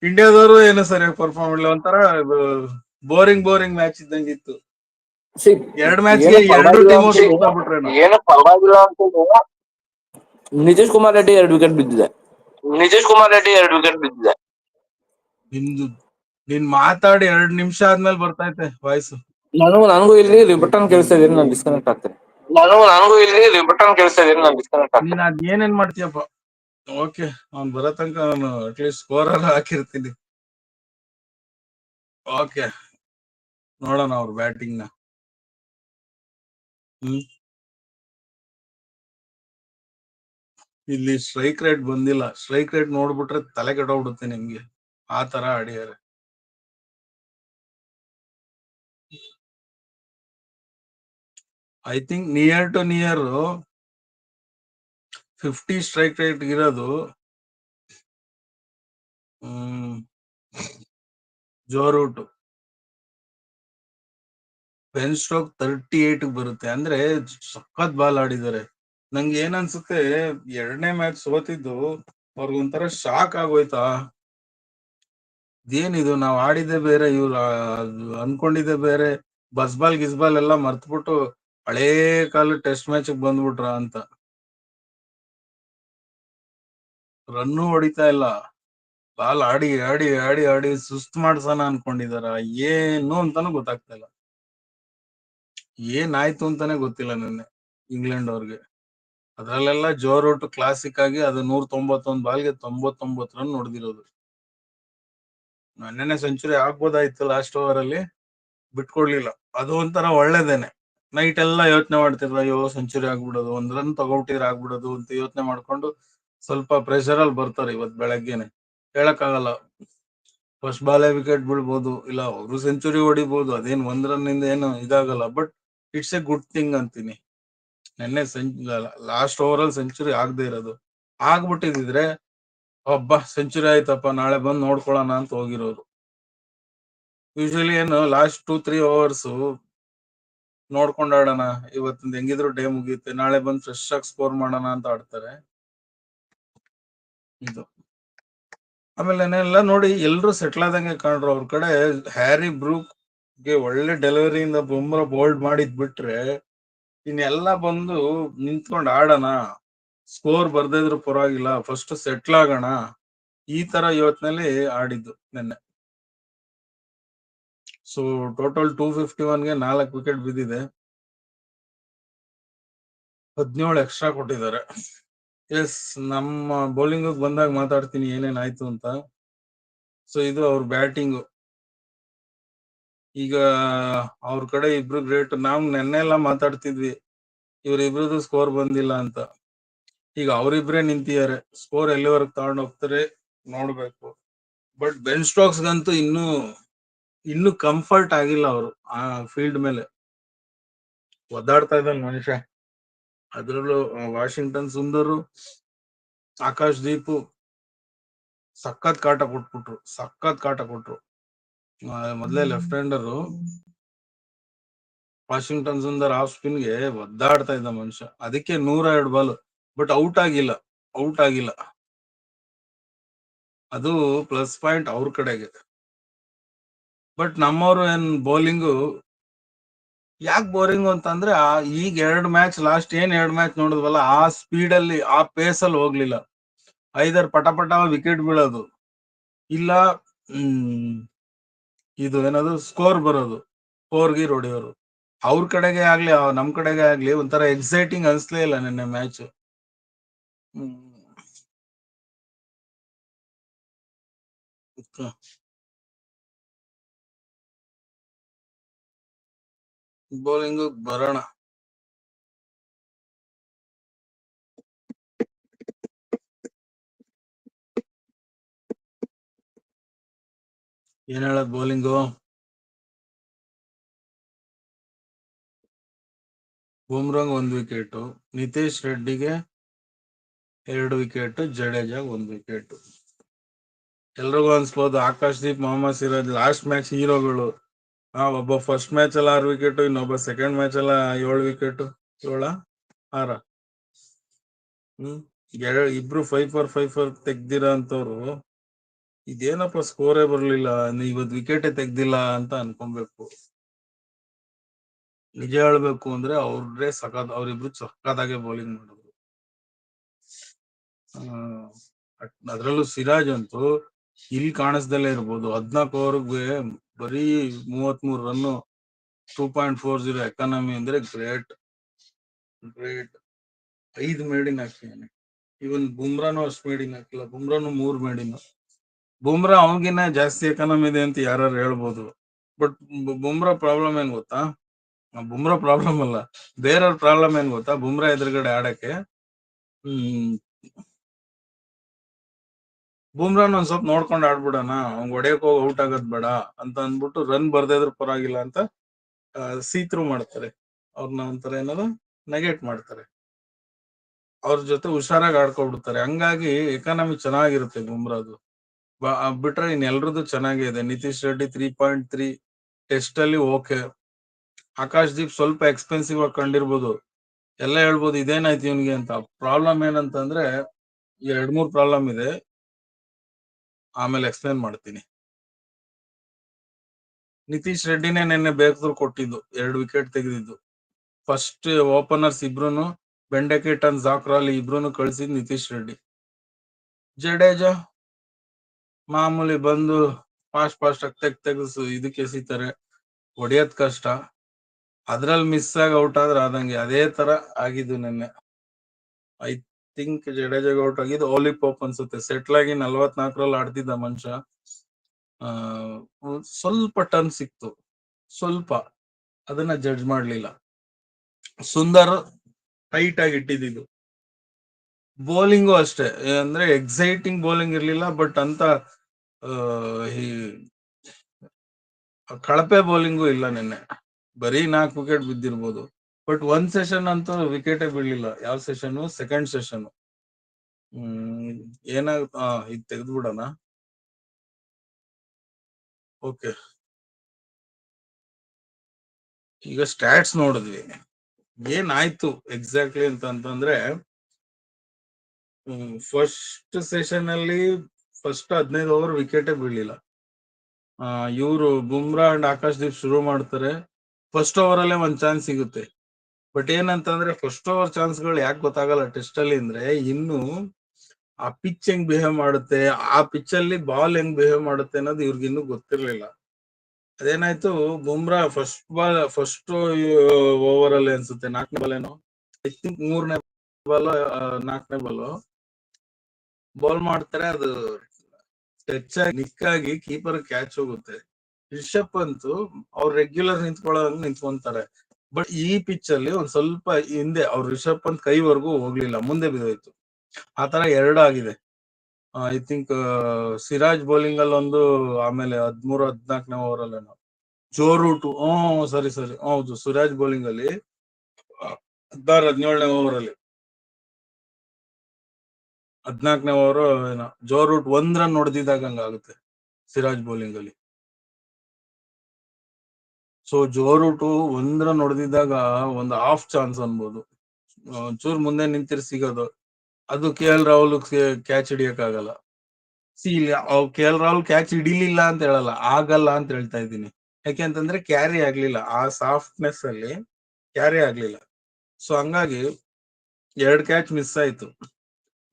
ಇಂಡಿಯಾದವರು ಏನು ಸರಿಯಾಗಿ ಪರ್ಫಾರ್ಮ್ ಮಾಡಲಿಲ್ಲ. ಒಂಥರ ಬೋರಿಂಗ್ ಬೋರಿಂಗ್ ಮ್ಯಾಚ್ ಇದ್ದಂಗಿತ್ತು ಎರಡ್ ಮ್ಯಾಚ್ ಏನೋ ಪರವಾಗಿಲ್ಲ ಅಂತ ನಿತೀಶ್ ಕುಮಾರ್ ರೆಡ್ಡಿ ಎರಡು ವಿಕೆಟ್ ಬಿದ್ದಿದೆ. ನಿತೀಶ್ ಕುಮಾರ್ ರೆಡ್ಡಿ ಎರಡು ವಿಕೆಟ್ ಬಿದ್ದಿದೆ. ನಿಮ್ದು ನೀನ್ ಮಾತಾಡಿ ಎರಡ್ ನಿಮಿಷ ಆದ್ಮೇಲೆ ಬರ್ತೈತೆ ವಾಯ್ಸ್ ನನಗೂ ನನಗೂ ಇಲ್ಲಿ ರಿಬಟನ್ ಕೇಳಿಸ್ತಾ ಇದೀನಿ ನಾನು ಡಿಸ್ಕನೆಕ್ಟ್ ಆಗ್ತೇನೆ. ನನಗೂ ನನಗೂ ಇಲ್ಲಿ ರಿಬಟನ್ ಕೇಳಿಸ್ತಾ ಇದೀನಿ ನಾನು ಡಿಸ್ಕನೆಕ್ಟ್ ಆಗ್ತೀನಿ. ನೀನು ಅದ್ ಏನೇನ್ ಮಾಡ್ತೀಯಪ್ಪ? ಓಕೆ ಅವ್ನ್ ಬರೋ ತನಕ ನಾನು ಅಟ್ಲೀಸ್ಟ್ ಸ್ಕೋರ್ ಎಲ್ಲ ಹಾಕಿರ್ತೀನಿ. ಓಕೆ ನೋಡೋಣ ಅವ್ರ ಬ್ಯಾಟಿಂಗ್ನ. ಇಲ್ಲಿ ಸ್ಟ್ರೈಕ್ ರೇಟ್ ಬಂದಿಲ್ಲ. ಸ್ಟ್ರೈಕ್ ರೇಟ್ ನೋಡ್ಬಿಟ್ರೆ ತಲೆ ಕೆಟ್ಟೋಗ್ಬಿಡುತ್ತೆ ನಿಮ್ಗೆ. ಆ ತರ ಅಡಿಯಾರೆ. I think near to near fifty strike rate ಇರೋದು Joe Root Ben Stokes thirty eight ಬರುತ್ತೆ. ಅಂದ್ರೆ ಸಖತ್ ಬಾಲ್ ಆಡಿದ್ದಾರೆ. ನಂಗೆ ಏನ್ ಅನ್ಸುತ್ತೆ, ಎರಡನೇ ಮ್ಯಾಚ್ ಸೋತಿದ್ದು ಅವ್ರಿಗೊಂಥರ ಶಾಕ್ ಆಗೋಯ್ತಾ? ಇದೇನಿದು ನಾವ್ ಆಡಿದ್ದೆ ಬೇರೆ, ಇವ್ರು ಅನ್ಕೊಂಡಿದ್ದೆ ಬೇರೆ ಬಸ್ಬಾಲ್ ಗಿಸ್ಬಾಲ್ ಎಲ್ಲ ಮರ್ತ್ಬಿಟ್ಟು ಹಳೇ ಕಾಲ ಟೆಸ್ಟ್ ಮ್ಯಾಚ್ ಬಂದ್ಬಿಟ್ರ ಅಂತ. ರನ್ನು ಹೊಡಿತಾ ಇಲ್ಲ. ಬಾಲ್ ಆಡಿ ಆಡಿ ಆಡಿ ಆಡಿ ಸುಸ್ತ್ ಮಾಡ್ಸೋಣ ಅನ್ಕೊಂಡಿದಾರ. ಏನು ಅಂತಾನು ಗೊತ್ತಾಗ್ತಾ ಇಲ್ಲ. ಏನಾಯ್ತು ಅಂತಾನೆ ಗೊತ್ತಿಲ್ಲ ನಿನ್ನೆ ಇಂಗ್ಲೆಂಡ್ ಅವ್ರಿಗೆ. ಅದ್ರಲ್ಲೆಲ್ಲ ಜೋರೋಟ್ ಕ್ಲಾಸಿಕ್ ಆಗಿ ಅದು ನೂರ ತೊಂಬತ್ತೊಂದ್ ಬಾಲ್ಗೆ ತೊಂಬತ್ತೊಂಬತ್ತು ರನ್ ಹೊಡೆದಿರೋದು. ನೆನ್ನೆ ಸೆಂಚುರಿ ಆಗ್ಬೋದಾಯ್ತು ಲಾಸ್ಟ್ ಓವರ್ ಅಲ್ಲಿ, ಬಿಟ್ಕೊಡ್ಲಿಲ್ಲ. ಅದು ಒಂಥರ ಒಳ್ಳೇದೇನೆ. ನೈಟ್ ಎಲ್ಲ ಯೋಚನೆ ಮಾಡ್ತಿದ್ರು, ಅಯ್ಯೋ ಸೆಂಚುರಿ ಆಗ್ಬಿಡೋದು, ಒಂದ್ ರನ್ ತಗೊಬಿಟ್ಟಿದ್ರೆ ಆಗ್ಬಿಡೋದು ಅಂತ ಯೋಚನೆ ಮಾಡ್ಕೊಂಡು ಸ್ವಲ್ಪ ಪ್ರೆಷರ್ ಅಲ್ಲಿ ಬರ್ತಾರೆ ಇವತ್ ಬೆಳಗ್ಗೆನೆ. ಹೇಳಕ್ಕಾಗಲ್ಲ. ಫಸ್ಟ್ ಬಾಲೇ ವಿಕೆಟ್ ಬೀಳ್ಬೋದು ಇಲ್ಲ, ಅವರು ಸೆಂಚುರಿ ಹೊಡಿಬಹುದು ಅದೇನ್ ಒಂದ್ ರನ್ ಇಂದ ಏನು ಇದಾಗಲ್ಲ. But it's a good thing ಅಂತೀನಿ. ನೆನ್ನೆ ಲಾಸ್ಟ್ ಓವರ್ ಅಲ್ಲಿ ಸೆಂಚುರಿ ಆಗದೆ ಇರೋದು. ಆಗ್ಬಿಟ್ಟಿದ್ರೆ ಒಬ್ಬ ಸೆಂಚುರಿ ಆಯ್ತಪ್ಪ, ನಾಳೆ ಬಂದು ನೋಡ್ಕೊಳ್ಳೋಣ ಅಂತ ಹೋಗಿರೋರು. ಯೂಶಲಿ ಏನು ಲಾಸ್ಟ್ ಟೂ ತ್ರೀ ಅವರ್ಸ್ ನೋಡ್ಕೊಂಡಾಡೋಣ ಇವತ್ತಿಂದ ಹೆಂಗಿದ್ರು ಡೇ ಮುಗಿಯುತ್ತೆ ನಾಳೆ ಬಂದು ಫ್ರೆಶ್ ಆಗಿ ಸ್ಕೋರ್ ಮಾಡೋಣ ಅಂತ ಆಡ್ತಾರೆ. ಇದು. ಆಮೇಲೆ ಎಲ್ಲ ನೋಡಿ, ಎಲ್ರು ಸೆಟ್ಲ್ ಆದಂಗೆ ಕಾಣ್ರು. ಅವ್ರ ಕಡೆ ಹ್ಯಾರಿ ಬ್ರೂಕ್ ಗೆ ಒಳ್ಳೆ ಡೆಲಿವರಿಯಿಂದ ಬೊಂಬ್ರ ಬೋಲ್ಡ್ ಮಾಡಿದ್ ಬಿಟ್ರೆ ಇನ್ನೆಲ್ಲ ಬಂದು ನಿಂತ್ಕೊಂಡ್ ಆಡೋಣ. ಸ್ಕೋರ್ ಬರ್ದಿದ್ರು ಪರವಾಗಿಲ್ಲ ಫಸ್ಟ್ ಸೆಟ್ಲ್ ಆಗೋಣ. ಈ ತರ ಇವತ್ನಲ್ಲಿ ಆಡಿದ್ದು ನಿನ್ನೆ. ಸೊ ಟೋಟಲ್ ಟೂ ಫಿಫ್ಟಿ ಒನ್ಗೆ ನಾಲ್ಕು ವಿಕೆಟ್ ಬಿದ್ದಿದೆ. ಹದಿನೇಳು ಎಕ್ಸ್ಟ್ರಾ ಕೊಟ್ಟಿದ್ದಾರೆ. ಎಸ್ ನಮ್ಮ ಬೌಲಿಂಗ್ ಬಂದಾಗ ಮಾತಾಡ್ತೀನಿ ಏನೇನಾಯ್ತು ಅಂತ. ಸೊ ಇದು ಅವ್ರ ಬ್ಯಾಟಿಂಗ್ ಈಗ ಅವ್ರ ಕಡೆ ಇಬ್ರು ಗ್ರೇಟ್ ನಾವ್ ನೆನ್ನೆ ಎಲ್ಲ ಮಾತಾಡ್ತಿದ್ವಿ ಇವ್ರಿಬ್ರದ್ದು ಸ್ಕೋರ್ ಬಂದಿಲ್ಲ ಅಂತ. ಈಗ ಅವರಿಬ್ರೇ ನಿಂತಿದ್ದಾರೆ ಸ್ಕೋರ್ ಎಲ್ಲಿವರೆಗೆ ತಗೊಂಡ್ ಹೋಗ್ತಾರೆ ನೋಡ್ಬೇಕು. ಬಟ್ ಬೆನ್ ಸ್ಟಾಕ್ಸ್ ಗಂತೂ ಇನ್ನು ಇನ್ನು ಕಂಫರ್ಟ್ ಆಗಿಲ್ಲ ಅವರು ಆ ಫೀಲ್ಡ್ ಮೇಲೆ. ಒದ್ದಾಡ್ತಾ ಇದ್ದಾನೆ ಮನುಷ್ಯ. ಅದ್ರಲ್ಲೂ ವಾಷಿಂಗ್ಟನ್ ಸುಂದರು ಆಕಾಶ್ ದೀಪು ಸಖತ್ ಕಾಟ ಕೊಟ್ಬಿಟ್ರು ಸಖತ್ ಕಾಟ ಕೊಟ್ರು. ಮೊದ್ಲೇ left hander Washington Sundar off ಸ್ಪಿನ್ಗೆ ಒದ್ದಾಡ್ತಾ ಇದ್ದ ಮನುಷ್ಯ. ಅದಕ್ಕೆ ನೂರ ಎರಡು ಬಾಲ್ ಬಟ್ ಔಟ್ ಆಗಿಲ್ಲ. ಔಟ್ ಆಗಿಲ್ಲ. ಅದು ಪ್ಲಸ್ ಪಾಯಿಂಟ್ ಅವ್ರ ಕಡೆಗೆ. ಬಟ್ ನಮ್ಮವರು ಏನ್ ಬೌಲಿಂಗು ಯಾಕೆ ಬೋರಿಂಗ್ ಅಂತಂದ್ರೆ ಈಗ ಎರಡ್ ಮ್ಯಾಚ್ ಲಾಸ್ಟ್ ಏನ್ ಎರಡ್ ಮ್ಯಾಚ್ ನೋಡಿದ್ವಲ್ಲ, ಆ ಸ್ಪೀಡ್ ಅಲ್ಲಿ, ಆ ಪೇಸ್ ಅಲ್ಲಿ ಹೋಗ್ಲಿಲ್ಲ. ಐದರ್ ಪಟ ಪಟ ವಿಕೆಟ್ ಬೀಳೋದು. ಇಲ್ಲ ಇದು ಏನದು ಸ್ಕೋರ್ ಬರೋದು ಗೀರ್ ಹೊಡೆಯೋರು. ಅವ್ರ ಕಡೆಗೆ ಆಗ್ಲಿ ನಮ್ ಕಡೆಗೆ ಆಗ್ಲಿ ಒಂಥರ ಎಕ್ಸೈಟಿಂಗ್ ಅನ್ಸ್ಲೇ ಇಲ್ಲ ನಿನ್ನೆ ಮ್ಯಾಚ್ ಬೌಲಿಂಗ್ ಬರೋಣ. ಏನ್ ಹೇಳದ್ ಬೌಲಿಂಗು ಬುಮ್ರಂಗ್ ಒಂದ್ ವಿಕೆಟ್ ನಿತೇಶ್ ರೆಡ್ಡಿಗೆ ಎರಡು ವಿಕೆಟ್ ಜಡೇಜಾಗ್ ಒಂದ್ ವಿಕೆಟ್ ಎಲ್ರಿಗೂ ಅನ್ಸ್ಬೋದು ಆಕಾಶ್ ದೀಪ್ ಮೊಹಮ್ಮದ್ ಸಿರಾಜ್ ಲಾಸ್ಟ್ ಮ್ಯಾಚ್ ಹೀರೋಗಳು. ಆ, ಒಬ್ಬ ಫಸ್ಟ್ ಮ್ಯಾಚ್ ಅಲ್ಲ ಆರು ವಿಕೆಟ್ ಇನ್ನೊಬ್ಬ ಸೆಕೆಂಡ್ ಮ್ಯಾಚ್ ಅಲ್ಲ ಏಳು ವಿಕೆಟ್ ಏಳ? ಆರ. ಹ್ಮ್. ಇಬ್ರು ಫೈವ್ ಫೋರ್ ಫೈವ್ ಫೋರ್ ತೆಗ್ದಿರ ಅಂತವ್ರು ಇದೇನಪ್ಪ ಸ್ಕೋರೇ ಬರ್ಲಿಲ್ಲ ಇವತ್ತು ಇವತ್ ವಿಕೆಟೇ ತೆಗ್ದಿಲ್ಲ ಅಂತ ಅನ್ಕೊಬೇಕು. ನಿಜ ಹೇಳ್ಬೇಕು ಅಂದ್ರೆ ಅವ್ರೇ ಸಖತ್, ಅವ್ರಿಬ್ರು ಸಖತ್ತಾಗೆ ಬೌಲಿಂಗ್ ಮಾಡಿದ್ರು. ಅದ್ರಲ್ಲೂ ಸಿರಾಜ್ ಅಂತೂ ಇಲ್ಲಿ ಕಾಣಿಸ್ದಲ್ಲೇ ಇರ್ಬೋದು. ಹದ್ನಾಲ್ಕು ಓವರ್ಗೆ ಬರೀ ಮೂವತ್ ಮೂರ್ run two point four zero economy ಅಂದ್ರೆ ಗ್ರೇಟ್ ಗ್ರೇಟ್ ಐದು ಮೇಡಿನ್ ಹಾಕಿದ್ದಾನೆ ಇವನ್ ಬುಮ್ರಾನು ಅಷ್ಟು ಮೇಡಿನ್ ಹಾಕಿಲ್ಲ ಬುಮ್ರಾನು ಮೂರ್ ಮೇಡಿನ್ ಬುಮ್ರಾ ಅವನಿಗಿನ್ನ ಜಾಸ್ತಿ ಎಕಾನಮಿ ಇದೆ ಅಂತ ಯಾರು ಹೇಳ್ಬೋದು. ಬಟ್ ಬುಮ್ರಾ ಪ್ರಾಬ್ಲಮ್ ಏನ್ ಗೊತ್ತಾ? ಬುಮ್ರಾ ಪ್ರಾಬ್ಲಮ್ ಅಲ್ಲ. ಬೇರೆಯವ್ರ ಪ್ರಾಬ್ಲಮ್ ಏನ್ ಗೊತ್ತಾ? ಬುಮ್ರಾ ಎದುರುಗಡೆ ಆಡಕ್ಕೆ? ಹ್ಮ್. ಬುಮ್ರಾನ್ ಒಂದ್ ಸ್ವಲ್ಪ ನೋಡ್ಕೊಂಡು ಆಡ್ಬಿಡಣ. ಅವ್ನ್ ಹೊಡೆಯಕ್ ಹೋಗಿ ಔಟ್ ಆಗದ್ ಬೇಡ ಅಂತ ಅಂದ್ಬಿಟ್ಟು ರನ್ ಬರ್ದೇ ಇದ್ರ ಪರವಾಗಿಲ್ಲ ಅಂತ ಸೀತ್ರು ಮಾಡ್ತಾರೆ. ಅವ್ರನ್ನ ಒಂಥರ ಏನದು ನೆಗೆಟ್ ಮಾಡ್ತಾರೆ. ಅವ್ರ ಜೊತೆ ಹುಷಾರಾಗಿ ಆಡ್ಕೊಬಿಡ್ತಾರೆ. ಹಂಗಾಗಿ ಎಕಾನಮಿ ಚೆನ್ನಾಗಿರುತ್ತೆ ಬುಮ್ರಾದು. ಬಿಟ್ರೆ ಇನ್ ಎಲ್ರದ್ದು ಚೆನ್ನಾಗೇ ಇದೆ Nitish Reddy three point three test ಅಲ್ಲಿ ಓಕೆ ಆಕಾಶ್ ದೀಪ್ ಸ್ವಲ್ಪ ಎಕ್ಸ್ಪೆನ್ಸಿವ್ ಆಗಿ ಕಂಡಿರ್ಬೋದು. ಎಲ್ಲ ಹೇಳ್ಬೋದು ಇದೇನಾಯ್ತು ಇವನಿಗೆ ಅಂತ. ಪ್ರಾಬ್ಲಮ್ ಏನಂತಂದ್ರೆ ಎರಡ್ ಮೂರ್ ಪ್ರಾಬ್ಲಮ್ ಇದೆ. ಆಮೇಲೆ ಎಕ್ಸ್ಪ್ಲೇನ್ ಮಾಡ್ತೀನಿ. ನಿತೀಶ್ ರೆಡ್ಡಿನೇ ನಿನ್ನೆ ಬೇಕಾದ್ರು ಕೊಟ್ಟಿದ್ದು, ಎರಡು ವಿಕೆಟ್ ತೆಗೆದಿದ್ದು. ಫಸ್ಟ್ ಓಪನರ್ಸ್ ಇಬ್ರುನು ಬೆಂಡಕೆಟನ್ ಜಾಕ್ರಾಲಿ ಇಬ್ರು ಕಳ್ಸಿದ್ ನಿತೀಶ್ ರೆಡ್ಡಿ. ಜಡೇಜಾ ಮಾಮೂಲಿ ಬಂದು ಫಾಸ್ಟ್ ಫಾಸ್ಟ್ ಆಗಿ ತೆಗ್ ತೆಗಸು ಇದಕ್ಕೆ ಎಸಿತಾರೆ. ಹೊಡಿಯೋದ್ ಕಷ್ಟ. ಅದ್ರಲ್ಲಿ ಮಿಸ್ ಆಗಿ ಔಟ್ ಆದ್ರೆ ಆದಂಗೆ ಅದೇ ತರ ಆಗಿದ್ದು ನಿನ್ನೆ. ಐ ಥಿಂಕ್ ಜಡೇಜಾಗ ಔಟ್ ಆಗಿದ್ದು ಓಲಿ ಪಾಪ್ ಅನ್ಸುತ್ತೆ. ಸೆಟ್ಲ್ ಆಗಿ ನಲ್ವತ್ನಾಲ್ಕರಲ್ಲಿ ಆಡ್ತಿದ್ದ ಮನುಷ್ಯ. ಆ, ಸ್ವಲ್ಪ ಟರ್ನ್ ಸಿಕ್ತು. ಸ್ವಲ್ಪ. ಅದನ್ನ ಜಡ್ಜ್ ಮಾಡ್ಲಿಲ್ಲ. ಸುಂದರ್ ಟೈಟ್ ಆಗಿ ಇಟ್ಟಿದ್ದು ಬೌಲಿಂಗು ಅಷ್ಟೇ. ಅಂದ್ರೆ ಎಕ್ಸೈಟಿಂಗ್ ಬೌಲಿಂಗ್ ಇರ್ಲಿಲ್ಲ ಬಟ್ ಅಂತ ಕಳಪೆ ಬೌಲಿಂಗು ಇಲ್ಲ ನಿನ್ನೆ. ಬರೀ ನಾಲ್ಕು ವಿಕೆಟ್ ಬಿದ್ದಿರ್ಬೋದು. ಬಟ್ ಒಂದ್ ಸೆಷನ್ ಅಂತೂ ವಿಕೆಟೇ ಬೀಳಿಲ್ಲ ಯಾವ ಸೆಷನ್? Second session. ಹ್ಮ್, ಏನಾಗ ಇದು ತೆಗೆದ್ಬಿಡೋಣ. ಓಕೆ. ಈಗ ಸ್ಟ್ಯಾಟ್ಸ್ ನೋಡಿದ್ವಿ. ಏನಾಯ್ತು ಎಕ್ಸಾಕ್ಟ್ಲಿ ಅಂತ ಅಂತಂದ್ರೆ ಫಸ್ಟ್ ಸೆಷನ್ ಅಲ್ಲಿ ಫಸ್ಟ್ ಹದಿನೈದು ಓವರ್ ವಿಕೆಟೇ ಬೀಳಿಲ್ಲ ಇವರು ಬುಮ್ರಾ ಅಂಡ್ ಆಕಾಶ್ ದೀಪ್ ಶುರು ಮಾಡ್ತಾರೆ. ಫಸ್ಟ್ ಓವರ್ ಅಲ್ಲೇ ಒಂದ್ ಚಾನ್ಸ್ ಸಿಗುತ್ತೆ. ಬಟ್ ಏನಂತಂದ್ರೆ ಫಸ್ಟ್ ಓವರ್ ಚಾನ್ಸ್ಗಳು ಯಾಕೆ ಗೊತ್ತಾಗಲ್ಲ ಟೆಸ್ಟ್ ಅಲ್ಲಿ ಅಂದ್ರೆ ಇನ್ನು ಆ ಪಿಚ್ ಹೆಂಗ್ ಬಿಹೇವ್ ಮಾಡುತ್ತೆ, ಆ ಪಿಚ್ ಅಲ್ಲಿ ಬಾಲ್ ಹೆಂಗ್ ಬಿಹೇವ್ ಮಾಡುತ್ತೆ ಅನ್ನೋದು ಇವ್ರಿಗೆ ಇನ್ನೂ ಗೊತ್ತಿರ್ಲಿಲ್ಲ. ಅದೇನಾಯ್ತು, Bumrah first ball first over ಅಲ್ಲಿ ಅನ್ಸುತ್ತೆ, ನಾಲ್ಕನೇ ಬಾಲ್ ಏನೋ. ಐ ಥಿಂಕ್ ಮೂರನೇ ಬಾಲ್ ನಾಲ್ಕನೇ ಬಾಲ್ ಬಾಲ್ ಮಾಡ್ತಾರೆ, ಅದು ಟಚ್ ಆಗಿ ನಿಕ್ಕಾಗಿ ಕೀಪರ್ ಕ್ಯಾಚ್ ಹೋಗುತ್ತೆ. ರಿಷಬ್ ಅಂತೂ ಅವ್ರು ರೆಗ್ಯುಲರ್ ನಿಂತ್ಕೊಳ್ಳೋ ನಿಂತ್ಕೊಂತಾರೆ. ಬಟ್ ಈ ಪಿಚ್ ಅಲ್ಲಿ ಒಂದ್ ಸ್ವಲ್ಪ ಹಿಂದೆ ಅವ್ರು ರಿಷಬ್ ಪಂತ್ ಕೈವರೆಗೂ ಹೋಗ್ಲಿಲ್ಲ, ಮುಂದೆ ಬಿದ್ದೋಯ್ತು. ಆ ತರ ಎರಡು ಆಗಿದೆ. ಐ ಥಿಂಕ್ ಸಿರಾಜ್ ಬೌಲಿಂಗ್ ಅಲ್ಲಿ ಒಂದು ಆಮೇಲೆ ಹದ್ಮೂರು, ಹದ್ನಾಲ್ಕನೇ ಓವರ್ ಅಲ್ಲಿ ಜೋ ರೂಟ್ ಹ್ಮ್, ಸರಿ ಸರಿ. ಹೌದು ಸಿರಾಜ್ ಬೌಲಿಂಗ್ ಅಲ್ಲಿ, ಹದಿನಾರು, ಹದಿನೇಳನೇ ಓವರ್ ಅಲ್ಲಿ. ಹದ್ನಾಲ್ಕನೇ ಓವರ್ ಏನೋ, ಜೋರ್ ರೂಟ್ ಒಂದ್ ರನ್ ಹೊಡೆದಿದ್ದಾಗ ಹಂಗಾಗುತ್ತೆ ಸಿರಾಜ್ ಬೌಲಿಂಗ್ ಅಲ್ಲಿ. ಸೊ ಜೋ ರೂಟ್ ಒಂದ್ ರನ್ ಒಂದು ಹಾಫ್ ಚಾನ್ಸ್ ಅನ್ಬೋದು. ಚೂರ್ ಮುಂದೆ ನಿಂತಿರ್ ಸಿಗೋದು. ಅದು ಕೆ ಎಲ್ ರಾಹುಲ್ ಕ್ಯಾಚ್ ಹಿಡಿಯಕ್ ಆಗಲ್ಲ ಸಿ ಇಲ್ಲಿ ಕೆ ಎಲ್ ರಾಹುಲ್ ಕ್ಯಾಚ್ ಹಿಡಿಲಿಲ್ಲ ಅಂತ ಹೇಳಲ್ಲ, ಆಗಲ್ಲ ಅಂತ ಹೇಳ್ತಾ ಇದ್ದೀನಿ. ಯಾಕೆ ಅಂತಂದ್ರೆ ಕ್ಯಾರಿ ಆಗ್ಲಿಲ್ಲ. ಆ ಸಾಫ್ಟ್ನೆಸ್ ಅಲ್ಲಿ ಕ್ಯಾರಿ ಆಗ್ಲಿಲ್ಲ. ಸೊ ಹಂಗಾಗಿ ಎರಡ್ ಕ್ಯಾಚ್ ಮಿಸ್ ಆಯ್ತು.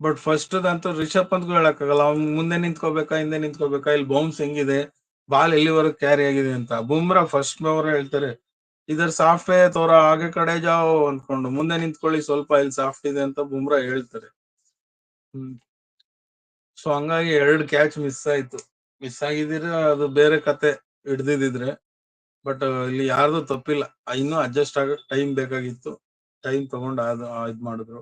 ಬಟ್ ಫಸ್ಟ್ ಅಂತೂ ರಿಷಬ್ ಪಂತ್ಗೂ ಹೇಳಕ್ಕಾಗಲ್ಲ. ಅವ್ನ್ ಮುಂದೆ ನಿಂತ್ಕೋಬೇಕಾ, ಹಿಂದೆ ನಿಂತ್ಕೋಬೇಕಾ? ಇಲ್ಲಿ ಬೌನ್ಸ್ ಹೆಂಗಿದೆ? ಬಾಲ್ ಎಲ್ಲಿವರೆಗೂ ಕ್ಯಾರಿ ಆಗಿದೆ ಅಂತ. ಬುಮ್ರಾ ಫಸ್ಟ್ ಅವ್ರ ಹೇಳ್ತಾರೆ, ಇದರ್ ಸಾಫ್ಟ್ ತೋರ ಹಾಗೆ ಕಡೆ ಜಾವ್ ಅಂದ್ಕೊಂಡು. ಮುಂದೆ ನಿಂತ್ಕೊಳ್ಳಿ, ಸ್ವಲ್ಪ ಇಲ್ಲಿ ಸಾಫ್ಟ್ ಇದೆ ಅಂತ ಬುಮ್ರಾ ಹೇಳ್ತಾರೆ. ಹ್ಮ್. ಸೊ ಹಂಗಾಗಿ ಎರಡು ಕ್ಯಾಚ್ ಮಿಸ್ ಆಯ್ತು. ಮಿಸ್ ಆಗಿದ್ರೆ ಅದು ಬೇರೆ ಕತೆ ಹಿಡ್ದಿದ್ರೆ ಬಟ್ ಇಲ್ಲಿ ಯಾರ್ದು ತಪ್ಪಿಲ್ಲ. ಇನ್ನೂ ಅಡ್ಜಸ್ಟ್ ಆಗ ಟೈಮ್ ಬೇಕಾಗಿತ್ತು. ಟೈಮ್ ತಗೊಂಡು ಅದು ಇದ್ ಮಾಡಿದ್ರು.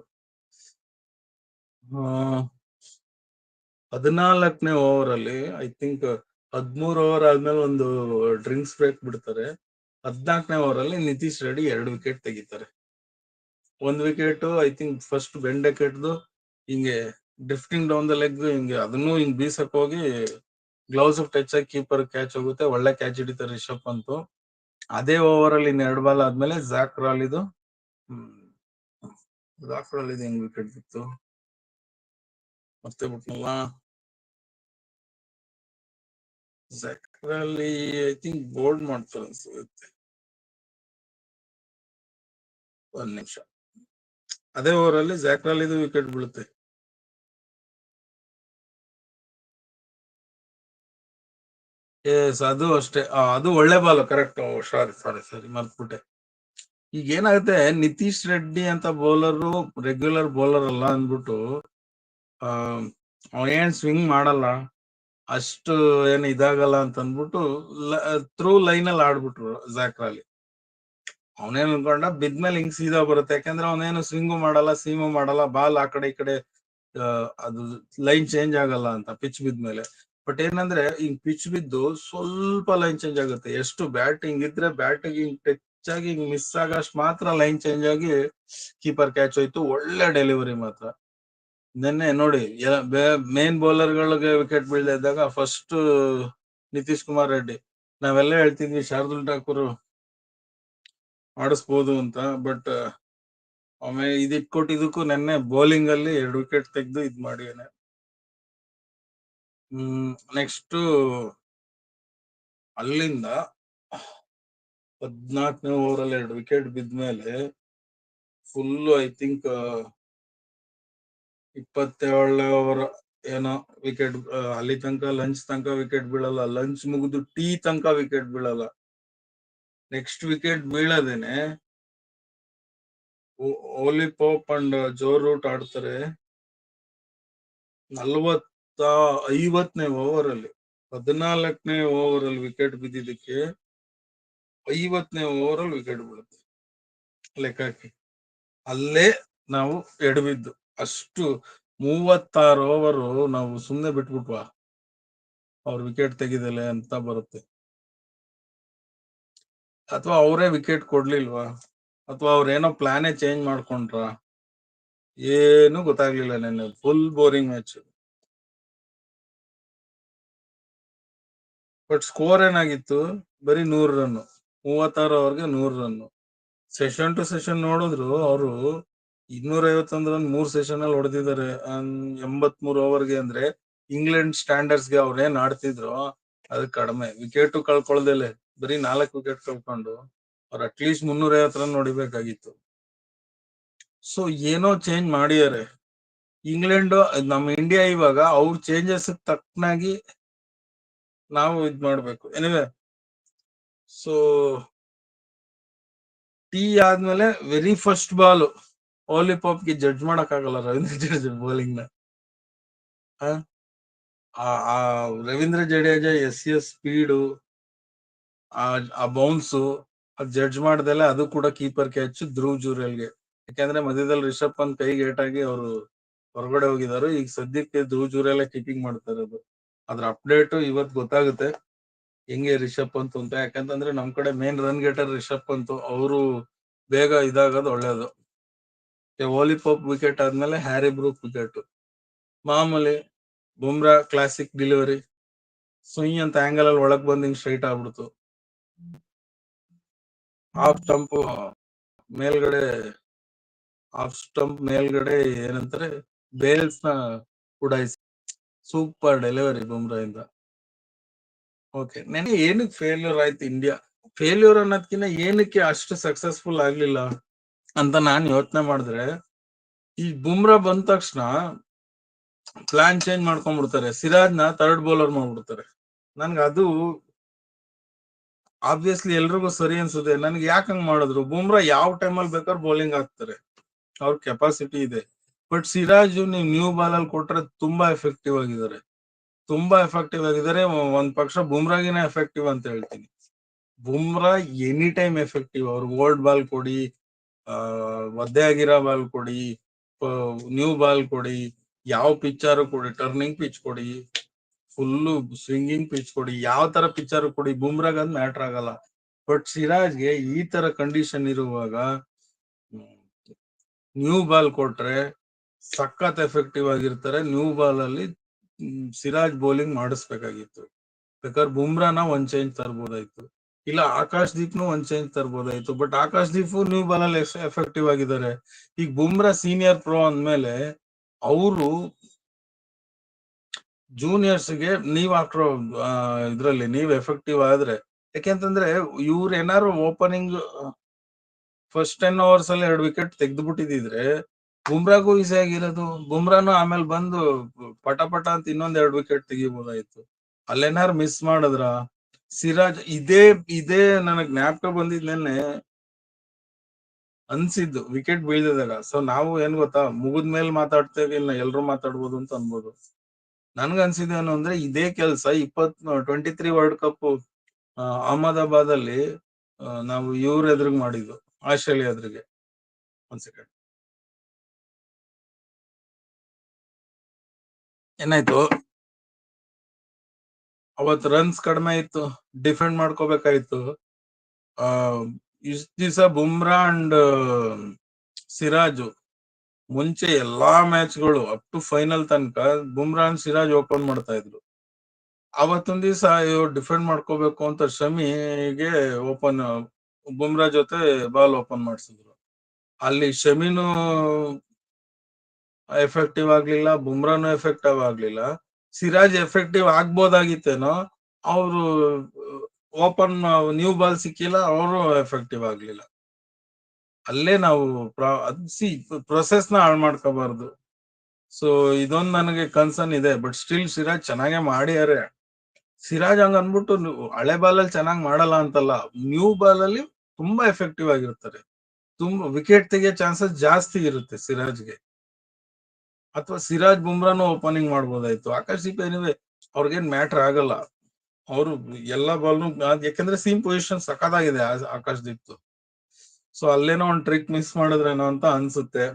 ಹದಿನಾಲ್ಕನೇ ಓವರ್ ಅಲ್ಲಿ ಐ ಥಿಂಕ್ ಹದಿಮೂರು ಓವರ್ ಆದ್ಮೇಲೆ ಒಂದು ಡ್ರಿಂಕ್ಸ್ ಬ್ರೇಕ್ ಬಿಡ್ತಾರೆ. ಹದಿನಾಲ್ಕನೇ ಓವರ್ ಅಲ್ಲಿ ನಿತೀಶ್ ರೆಡ್ಡಿ ಎರಡು ವಿಕೆಟ್ ತೆಗಿತಾರೆ. ಒಂದ್ ವಿಕೆಟ್ ಐ ಥಿಂಕ್ ಫಸ್ಟ್ ಬೆಂಡೆಕೆಟ್ದು, ಹಿಂಗೆ ಡಿಫ್ಟಿಂಗ್ ಡೌನ್ ದ ಲೆಗ್ ಹಿಂಗೆ ಅದನ್ನು ಹಿಂಗ್ ಬೀಸಕ್ ಹೋಗಿ ಗ್ಲೌಸ್ ಟಚ್ ಆಗಿ ಕೀಪರ್ ಕ್ಯಾಚ್ ಹೋಗುತ್ತೆ, ಒಳ್ಳೆ ಕ್ಯಾಚ್ ಹಿಡಿತಾರೆ ರಿಷಬ್ ಪಂತ್. ಅದೇ ಓವರ್ ಅಲ್ಲಿ ಎರಡು ಬಾಲ್ ಆದ್ಮೇಲೆ ಜಾಕ್ ಹ್ಮ್ ಜಾಕ್ ರಾಲಿದು ಹೆಂಗ್ ವಿಕೆಟ್ ಬಿತ್ತು? ಮತ್ತೆ ಬಿಟ್ನಲ್ಲ ಜಕ್ರಲ್ಲಿ ಐ ಥಿಂಕ್ ಬೋರ್ಡ್ ಮಾಡ್ತಾರೆ ಅನ್ಸುತ್ತೆ ಒಂದ್ ನಿಮಿಷ ಅದೇ ಓವರ್ ಅಲ್ಲಿ ಇದು ವಿಕೆಟ್ ಬೀಳುತ್ತೆ. ಎಸ್ ಅದು ಅಷ್ಟೇ. ಅದು ಒಳ್ಳೆ ಬಾಲ್ ಕರೆಕ್ಟ್ ಸಾರಿ ಸಾರಿ ಸಾರಿ ಮರ್ತ್ಬಿಟ್ಟೆ. ಈಗ ಏನಾಗುತ್ತೆ ನಿತೀಶ್ ರೆಡ್ಡಿ ಅಂತ ಬೌಲರು ರೆಗ್ಯುಲರ್ ಬೌಲರ್ ಅಲ್ಲ ಅಂದ್ಬಿಟ್ಟು ಅವನೇನ್ ಸ್ವಿಂಗ್ ಮಾಡಲ್ಲ. ಅಷ್ಟು ಏನ್ ಇದಾಗಲ್ಲ ಅಂತ ಅಂದ್ಬಿಟ್ಟು ಥ್ರೂ ಲೈನ್ ಅಲ್ಲಿ ಆಡ್ಬಿಟ್ರು ಜಾಕ್ರಾಲಿ ಅವನೇನ್ ಅನ್ಕೊಂಡ ಬಿದ್ಮೇಲೆ ಹಿಂಗ್ ಸೀದಾ ಬರುತ್ತೆ. ಯಾಕಂದ್ರೆ ಅವನೇನು ಸ್ವಿಂಗು ಮಾಡಲ್ಲ ಸೀಮು ಮಾಡಲ್ಲ ಬಾಲ್ ಆ ಕಡೆ ಈ ಕಡೆ ಅದು ಲೈನ್ ಚೇಂಜ್ ಆಗಲ್ಲ ಅಂತ ಪಿಚ್ ಬಿದ್ಮೇಲೆ ಬಟ್ ಏನಂದ್ರೆ, ಹಿಂಗ್ ಪಿಚ್ ಬಿದ್ದು ಸ್ವಲ್ಪ ಲೈನ್ ಚೇಂಜ್ ಆಗುತ್ತೆ. ಎಷ್ಟು ಬ್ಯಾಟಿಂಗ್ ಇದ್ರೆ ಬ್ಯಾಟ್ ಹಿಂಗ್ ಟಚ್ ಆಗಿ ಹಿಂಗ್ ಮಿಸ್ ಆಗಷ್ಟು ಮಾತ್ರ ಲೈನ್ ಚೇಂಜ್ ಆಗಿ ಕೀಪರ್ ಕ್ಯಾಚ್ ಹೋಯ್ತು. ಒಳ್ಳೆ ಡೆಲಿವರಿ ಮಾತ್ರ. ನಿನ್ನೆ ನೋಡಿ ಮೇನ್ ಬೌಲರ್ ಗಳಿಗೆ ವಿಕೆಟ್ ಬೀಳ್ದಿದ್ದಾಗ ಫಸ್ಟ್ ನಿತೀಶ್ ಕುಮಾರ್ ರೆಡ್ಡಿ. ನಾವೆಲ್ಲ ಹೇಳ್ತಿದ್ವಿ, ಶಾರ್ದುಲ್ ಠಾಕೂರ್ ಆಡಿಸ್ಬೋದು ಅಂತ ಬಟ್ ಆಮೇಲೆ ಇದಿಟ್ಕೊಟ್ಟಿದ್ದಕ್ಕೂ ನೆನ್ನೆ ಬೌಲಿಂಗ್ ಅಲ್ಲಿ ಎರಡು ವಿಕೆಟ್ ತೆಗೆದು ಇದ್ ಮಾಡಿದಾನೆ ಹ್ಮ್ ನೆಕ್ಸ್ಟ್ ಅಲ್ಲಿಂದ ಹದ್ನಾಲ್ಕನೇ ಓವರ್ ಅಲ್ಲಿ ಎರಡು ವಿಕೆಟ್ ಬಿದ್ಮೇಲೆ ಫುಲ್ ಐ ಥಿಂಕ್ ಇಪ್ಪತ್ತೇಳನೇ ಓವರ್ ಏನೋ ವಿಕೆಟ್ ಅಲ್ಲಿ ತನಕ ಲಂಚ್ ತನಕ ವಿಕೆಟ್ ಬೀಳಲ್ಲ. ಲಂಚ್ ಮುಗಿದು ಟೀ ತನಕ ವಿಕೆಟ್ ಬೀಳಲ್ಲ. Next wicket ಬೀಳದೇನೆ Ollie Pope and Joe Root ಆಡ್ತಾರೆ. ನಲ್ವತ್ತ ಐವತ್ತನೇ ಓವರ್ ಅಲ್ಲಿ, ಹದಿನಾಲ್ಕನೇ ಓವರ್ ಅಲ್ಲಿ ವಿಕೆಟ್ ಬಿದ್ದಿದ್ದಕ್ಕೆ ಐವತ್ತನೇ ಓವರ್ ಅಲ್ಲಿ ವಿಕೆಟ್ ಬೀಳುತ್ತೆ. ಲೆಕ್ಕಕ್ಕೆ ಅಲ್ಲೇ ನಾವು ಎಡವಿದ್ದು. ಅಷ್ಟು ಮೂವತ್ತಾರು ಓವರ್ ನಾವು ಸುಮ್ನೆ ಬಿಟ್ಬಿಟ್ವಾ. ಅವ್ರ ವಿಕೆಟ್ ತೆಗಿದಲೆ ಅಂತ ಬರುತ್ತೆ. ಅಥವಾ ಅವರೇ ವಿಕೆಟ್ ಕೊಡ್ಲಿಲ್ವಾ? ಅಥವಾ ಅವ್ರೇನೋ ಪ್ಲಾನೇ ಚೇಂಜ್ ಮಾಡ್ಕೊಂಡ್ರ? ಏನು ಗೊತ್ತಾಗ್ಲಿಲ್ಲ ನೆನ್ನೆ full boring match but score ಏನಾಗಿತ್ತು? ಬರೀ ನೂರ್ ರನ್ ಮೂವತ್ತಾರು ಓವರ್ಗೆ ನೂರ್ ರನ್ ಸೆಷನ್ ಟು ಸೆಷನ್ ನೋಡಿದ್ರು ಅವರು ಇನ್ನೂರ ಐವತ್ತೊಂದು ರನ್ ಮೂರ್ ಸೆಷನ್ ಅಲ್ಲಿ ಹೊಡೆದಿದ್ದಾರೆ. ಎಂಬತ್ ಮೂರ್ ಓವರ್ಗೆ ಅಂದ್ರೆ ಇಂಗ್ಲೆಂಡ್ ಸ್ಟ್ಯಾಂಡರ್ಡ್ಸ್ಗೆ ಅವ್ರೇನ್ ಏನ್ ಆಡ್ತಿದ್ರು, ಅದು ಕಡಿಮೆ. ವಿಕೆಟ್ ಕಳ್ಕೊಳ್ದೇಲೆ ಬರೀ ನಾಲ್ಕು ವಿಕೆಟ್ ಕಳ್ಕೊಂಡು ಅವ್ರ ಅಟ್ಲೀಸ್ಟ್ ಮುನ್ನೂರ ಐವತ್ತು ರನ್ ಹೊಡಿಬೇಕಾಗಿತ್ತು. ಸೊ ಏನೋ ಚೇಂಜ್ ಮಾಡಿದ್ದಾರೆ. ಇಂಗ್ಲೆಂಡ್ ನಮ್ಮ ಇಂಡಿಯಾ ಇವಾಗ ಅವ್ರ ಚೇಂಜಸ್ ತಕ್ಕನಾಗಿ ನಾವು ಇದ್ ಮಾಡ್ಬೇಕು. ಎನಿವೆ ಸೊ ಟೀ ಆದ್ಮೇಲೆ ವೆರಿ ಫಸ್ಟ್ ಬಾಲ್ ಓಲಿ ಪಾಪ್ಗೆ ಜಡ್ಜ್ ಮಾಡಕ್ ಆಗಲ್ಲ ರವೀಂದ್ರ ಜಡೇಜಾ ಬೌಲಿಂಗ್ನ. ಆ Ravindra Jadeja S S speed ಆ ಬೌನ್ಸ್ ಅದ್ ಜಡ್ಜ್ ಮಾಡ್ದಲ್ಲ ಅದು ಕೂಡ ಕೀಪರ್ ಕ್ಯಾಚ್ ಧ್ರುವ್ಗೆ ಯಾಕಂದ್ರೆ ಮಧ್ಯದಲ್ಲಿ ರಿಷಬ್ ಪಂತ್ ಕೈಗೆ ಏಟಾಗಿ ಅವರು ಹೊರಗಡೆ ಹೋಗಿದ್ದಾರೆ ಈಗ ಸದ್ಯಕ್ಕೆ ಧ್ರುವ್ ಜುರೇಲೆ ಕೀಪಿಂಗ್ ಮಾಡ್ತಾ ಇರೋದು ಅದ್ರ ಅಪ್ಡೇಟ್ ಇವತ್ ಗೊತ್ತಾಗುತ್ತೆ. ಹೆಂಗೆ ರಿಷಬ್ ಪಂತ್ ಅಂತ. ಯಾಕಂತಂದ್ರೆ ನಮ್ ಕಡೆ main run getter Rishabh Pant. ಅವರು ಬೇಗ ಇದಾಗೋದು ಒಳ್ಳೇದು. ಓಲಿ ಪಾಪ್ ವಿಕೆಟ್ ಆದ್ಮೇಲೆ ಹ್ಯಾರಿ ಬ್ರೂಕ್ ವಿಕೆಟ್ ಮಾಮೂಲಿ ಬುಮ್ರಾ ಕ್ಲಾಸಿಕ್ ಡೆಲಿವರಿ ಸುಯ್ ಅಂತ ಆಂಗಲ್ ಅಲ್ಲಿ ಒಳಗ್ ಬಂದ್ ಹಿಂಗ್ ಸ್ಟ್ರೈಟ್ ಆಗ್ಬಿಡ್ತು. ಆಫ್ ಸ್ಟಂಪ್ ಮೇಲ್ಗಡೆ ಆಫ್ ಸ್ಟಂಪ್ ಮೇಲ್ಗಡೆ ಏನಂತಾರೆ ಬೇಲ್ಸ್ನ ಉಡಾಯಿಸಿ. ಸೂಪರ್ ಡೆಲಿವರಿ ಬುಮ್ರಾ ಇಂದ. ಓಕೆ ನೆನೆ ಏನಕ್ಕೆ ಫೇಲ್ಯೂರ್ ಆಯ್ತು ಇಂಡಿಯಾ ಫೇಲ್ಯೂರ್ ಅನ್ನೋದ್ಕಿಂತ ಏನಕ್ಕೆ ಅಷ್ಟು ಸಕ್ಸಸ್ಫುಲ್ ಆಗ್ಲಿಲ್ಲ? ಅಂತ ನಾನ್ ಯೋಚನೆ ಮಾಡಿದ್ರೆ, ಈ ಬುಮ್ರಾ ಬಂದ ತಕ್ಷಣ ಪ್ಲಾನ್ ಚೇಂಜ್ ಮಾಡ್ಕೊಂಡ್ಬಿಡ್ತಾರೆ. ಸಿರಾಜ್ನ ಥರ್ಡ್ ಬೌಲರ್ ಮಾಡ್ಬಿಡ್ತಾರೆ. ನನ್ಗೆ ಅದು ಆಬ್ವಿಯಸ್ಲಿ ಎಲ್ರಿಗೂ ಸರಿ ಅನ್ಸುತ್ತೆ. ನನ್ಗೆ ಯಾಕೆ ಹಂಗ್ ಮಾಡಿದ್ರು? ಬುಮ್ರಾ ಯಾವ ಟೈಮಲ್ಲಿ ಬೇಕಾದ್ರೆ ಬೌಲಿಂಗ್ ಹಾಕ್ತಾರೆ. ಅವ್ರ ಕೆಪಾಸಿಟಿ ಇದೆ. ಬಟ್ ಸಿರಾಜ್ ನೀವು ನ್ಯೂ ಬಾಲ್ ಅಲ್ಲಿ ಕೊಟ್ರೆ ತುಂಬಾ ಎಫೆಕ್ಟಿವ್ ಆಗಿದ್ದಾರೆ. ತುಂಬಾ ಎಫೆಕ್ಟಿವ್ ಆಗಿದ್ದಾರೆ. ಒಂದ್ ಪಕ್ಷ ಬುಮ್ರಾಗಿನ ಎಫೆಕ್ಟಿವ್ ಅಂತ ಹೇಳ್ತೀನಿ. ಬುಮ್ರಾ ಎನಿ ಟೈಮ್ ಎಫೆಕ್ಟಿವ್ ಅವ್ರಿಗೆ ಓಲ್ಡ್ ಬಾಲ್ ಕೊಡಿ ಒದ್ದೆ ಆಗಿರೋ ಬಾಲ್ ಕೊಡಿ ನ್ಯೂ ಬಾಲ್ ಕೊಡಿ, ಯಾವ ಪಿಚ್ಚರ್ ಕೊಡಿ ಟರ್ನಿಂಗ್ ಪಿಚ್ ಕೊಡಿ ಫುಲ್ಲು ಸ್ವಿಂಗಿಂಗ್ ಪಿಚ್ ಕೊಡಿ, ಯಾವ ತರ ಪಿಚ್ಚರ್ ಕೊಡಿ, ಬುಮ್ರಾಗ್ ಮ್ಯಾಟರ್ ಆಗಲ್ಲ. ಬಟ್ ಸಿರಾಜ್ಗೆ ಈ ತರ ಕಂಡೀಷನ್ ಇರುವಾಗ ನ್ಯೂ ಬಾಲ್ ಕೊಟ್ರೆ ಸಖತ್ ಎಫೆಕ್ಟಿವ್ ಆಗಿರ್ತಾರೆ ನ್ಯೂ ಬಾಲ್ ಅಲ್ಲಿ ಸಿರಾಜ್ ಬೌಲಿಂಗ್ ಮಾಡಿಸ್ಬೇಕಾಗಿತ್ತು. ಬೇಕಾದ್ರೆ ಬುಮ್ರಾನ ಒಂದ್ ಚೇಂಜ್ ತರ್ಬೋದಾಯ್ತು. ಇಲ್ಲ, ಆಕಾಶ್ ದೀಪ್ನು ಒಂದ್ change ತರ್ಬೋದಾಯ್ತು but Akash Deep new ball ಅಲ್ಲಿ ಎಫೆಕ್ಟಿವ್ ಆಗಿದ್ದಾರೆ. ಈಗ ಬುಮ್ರಾ ಸೀನಿಯರ್ ಪ್ರೋ ಅಂದ್ಮೇಲೆ ಅವರು ಜೂನಿಯರ್ಸ್ಗೆ ನೀವ್ ಹಾಕ್ರೋ ಇದ್ರಲ್ಲಿ ನೀವ್ ಎಫೆಕ್ಟಿವ್ ಆದ್ರೆ ಯಾಕೆಂತಂದ್ರೆ ಇವ್ರ ಏನಾರು ಓಪನಿಂಗ್ ಫಸ್ಟ್ ಟೆನ್ ಅವರ್ಸ್ ಅಲ್ಲಿ ಎರಡು ವಿಕೆಟ್ ತೆಗೆದು ಬಿಟ್ಟಿದ್ರೆ ಬುಮ್ರಾಗೂ ಈಸಿ ಆಗಿರೋದು. ಬುಮ್ರಾನು ಆಮೇಲೆ ಬಂದು ಪಟ ಪಟ ಅಂತ ಇನ್ನೊಂದ್ ಎರಡು ವಿಕೆಟ್ ತೆಗಿಬಹುದಾಯ್ತು ಅಲ್ಲೇನಾರು ಮಿಸ್ ಮಾಡಿದ್ರ? ಸಿರಾಜ್ ಇದೇ ಇದೇ ನನಗ್ ಜ್ಞಾಪಕ ಬಂದಿದ್ ನೆನ್ನೆ ಅನ್ಸಿದ್ದು ವಿಕೆಟ್ ಬೀಳ್ದಿದಾಗ ಸೊ ನಾವು ಏನ್ ಗೊತ್ತಾ? ಮುಗಿದ ಮೇಲೆ ಮಾತಾಡ್ತೇವೆ ಇಲ್ಲ ಎಲ್ರು ಮಾತಾಡ್ಬೋದು ಅಂತ ಅನ್ಬೋದು. ನನ್ಗ ಅನ್ಸಿದ್ದೇನು ಅಂದ್ರೆ ಇದೇ ಕೆಲ್ಸ ಇಪ್ಪತ್ twenty three world cup Ahmedabad ಅಲ್ಲಿ ನಾವು ಇವ್ರ ಎದುರಿಗೆ ಮಾಡಿದ್ದು, ಆಸ್ಟ್ರೇಲಿಯಾ ಎದುರಿಗೆ. ಒಂದ್ ಸೆಕೆಂಡ್. ಏನಾಯ್ತು? ಅವತ್ ರನ್ಸ್ ಕಡಿಮೆ ಇತ್ತು ಡಿಫೆಂಡ್ ಮಾಡ್ಕೋಬೇಕಾಯ್ತು. ಆ, ಇಷ್ಟ ದಿವಸ ಬುಮ್ರಾ ಅಂಡ್ ಸಿರಾಜು ಮುಂಚೆ ಎಲ್ಲಾ ಮ್ಯಾಚ್ಗಳು ಅಪ್ ಟು ಫೈನಲ್ ತನಕ ಬುಮ್ರಾ ಅಂಡ್ ಸಿರಾಜ್ ಓಪನ್ ಮಾಡ್ತಾ ಇದ್ರು. ಅವತ್ತೊಂದ್ ದಿವಸ ಇವ್ರು ಡಿಫೆಂಡ್ ಮಾಡ್ಕೋಬೇಕು ಅಂತ ಶಮಿಗೆ ಓಪನ್ ಬುಮ್ರಾ ಜೊತೆ ಬಾಲ್ ಓಪನ್ ಮಾಡಿಸಿದ್ರು. ಅಲ್ಲಿ ಶಮಿನೂ ಎಫೆಕ್ಟಿವ್ ಆಗ್ಲಿಲ್ಲ, ಬುಮ್ರಾನು ಎಫೆಕ್ಟಿವ್ ಆಗ್ಲಿಲ್ಲ. ಸಿರಾಜ್ ಎಫೆಕ್ಟಿವ್ ಆಗ್ಬೋದಾಗಿತ್ತೇನೋ, ಅವರು ಓಪನ್ ನ್ಯೂ ಬಾಲ್ ಸಿಕ್ಕಿಲ್ಲ, ಅವರು ಎಫೆಕ್ಟಿವ್ ಆಗ್ಲಿಲ್ಲ. ಅಲ್ಲೇ ನಾವು ಸಿ ಪ್ರೊಸೆಸ್ನ ಹಾಳು ಮಾಡ್ಕೋಬಾರ್ದು. ಸೊ ಇದೊಂದು ನನಗೆ ಕನ್ಸರ್ನ್ ಇದೆ ಬಟ್ ಸ್ಟಿಲ್ ಸಿರಾಜ್ ಚೆನ್ನಾಗೇ ಮಾಡ್ಯಾರೆ ಸಿರಾಜ್ ಹಂಗ ಅನ್ಬಿಟ್ಟು ಹಳೆ ಬಾಲಲ್ಲಿ ಚೆನ್ನಾಗಿ ಮಾಡಲ್ಲ ಅಂತಲ್ಲ ನ್ಯೂ ಬಾಲಲ್ಲಿ ತುಂಬಾ ಎಫೆಕ್ಟಿವ್ ಆಗಿರ್ತಾರೆ. ತುಂಬಾ ವಿಕೆಟ್ ತೆಗೆಯೋ ಚಾನ್ಸಸ್ ಜಾಸ್ತಿ ಇರುತ್ತೆ ಸಿರಾಜ್ಗೆ. ಅಥವಾ ಸಿರಾಜ್ ಬುಮ್ರಾನು ಓಪನಿಂಗ್ ಮಾಡ್ಬೋದಾಯ್ತು. ಆಕಾಶ್ ದೀಪ್ ಏನಿವೆ ಅವ್ರಿಗೇನ್ ಮ್ಯಾಟರ್ ಆಗಲ್ಲ. ಅವರು ಎಲ್ಲಾ ಬಾಲ್ನು ಯಾಕಂದ್ರೆ ಸೇಮ್ ಪೊಸಿಷನ್ ಸಖತ್ತಾಗಿದೆ ಆಕಾಶ್ ದೀಪ್ತು ಸೊ ಅಲ್ಲೇನೋ ಒಂದ್ ಟ್ರಿಕ್ ಮಿಸ್ ಮಾಡಿದ್ರೇನೋ ಅಂತ ಅನ್ಸುತ್ತೆ.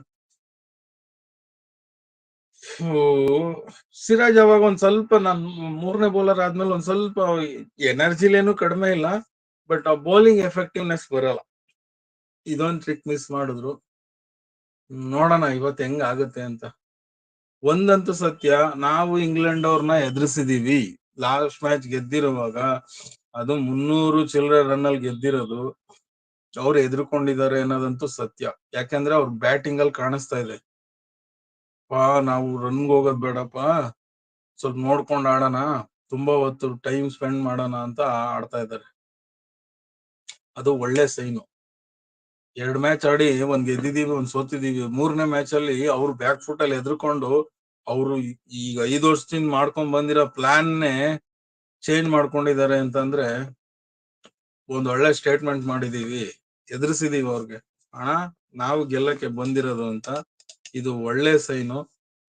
ಸಿರಾಜ್ ಅವಾಗ ಒಂದ್ ಸ್ವಲ್ಪ ನಾನ್ ಮೂರನೇ ಬೌಲರ್ ಆದ್ಮೇಲೆ ಒಂದ್ ಸ್ವಲ್ಪ ಎನರ್ಜಿಲೇನು ಕಡಿಮೆ ಇಲ್ಲ ಬಟ್ ಆ ಬೌಲಿಂಗ್ ಎಫೆಕ್ಟಿವ್ನೆಸ್ ಬರಲ್ಲ. ಇದೊಂದ್ ಟ್ರಿಕ್ ಮಿಸ್ ಮಾಡಿದ್ರು. ನೋಡೋಣ ಇವತ್ತು ಹೆಂಗ್ ಆಗುತ್ತೆ ಅಂತ. ಒಂದಂತೂ ಸತ್ಯ, ನಾವು ಇಂಗ್ಲೆಂಡ್ ಅವ್ರನ್ನ ಎದುರಿಸಿದೀವಿ. ಲಾಸ್ಟ್ ಮ್ಯಾಚ್ ಗೆದ್ದಿರುವಾಗ ಅದು ಮುನ್ನೂರು ಚಿಲ್ಲರೆ ರನ್ ಅಲ್ಲಿ ಗೆದ್ದಿರೋದು. ಅವ್ರು ಎದುರ್ಕೊಂಡಿದ್ದಾರೆ ಅನ್ನೋದಂತೂ ಸತ್ಯ. ಯಾಕಂದ್ರೆ ಅವ್ರ ಬ್ಯಾಟಿಂಗ್ ಅಲ್ಲಿ ಕಾಣಿಸ್ತಾ ಇದೆ. ಪಾ, ನಾವು ರನ್ಗೆ ಹೋಗೋದ್ ಬೇಡಪ್ಪ. ಸ್ವಲ್ಪ ನೋಡ್ಕೊಂಡ್ ಆಡೋಣ. ತುಂಬಾ ಹೊತ್ತು ಟೈಮ್ ಸ್ಪೆಂಡ್ ಮಾಡೋಣ ಅಂತ ಆಡ್ತಾ ಇದ್ದಾರೆ. ಅದು ಒಳ್ಳೆ ಸೈನು ಎರಡ್ ಮ್ಯಾಚ್ ಆಡಿ ಒಂದ್ ಗೆದ್ದಿದೀವಿ, ಒಂದ್ ಸೋತಿದೀವಿ. ಮೂರನೇ ಮ್ಯಾಚ್ ಅಲ್ಲಿ ಅವ್ರು ಬ್ಯಾಕ್ ಫುಟ್ ಅಲ್ಲಿ ಎದ್ರುಕೊಂಡು ಅವರು ಈಗ ಐದು ವರ್ಷದಿಂದ ಮಾಡ್ಕೊಂಡ್ ಬಂದಿರೋ ಪ್ಲಾನ್ನೇ ಚೇಂಜ್ ಮಾಡ್ಕೊಂಡಿದ್ದಾರೆ ಅಂತಂದ್ರೆ ಒಂದ್ ಒಳ್ಳೆ ಸ್ಟೇಟ್ಮೆಂಟ್ ಮಾಡಿದೀವಿ. ಎದುರಿಸಿದೀವಿ ಅವ್ರಿಗೆ. ಹಣ ನಾವು ಗೆಲ್ಲಕ್ಕೆ ಬಂದಿರೋದು ಅಂತ ಇದು ಒಳ್ಳೆ ಸೈನು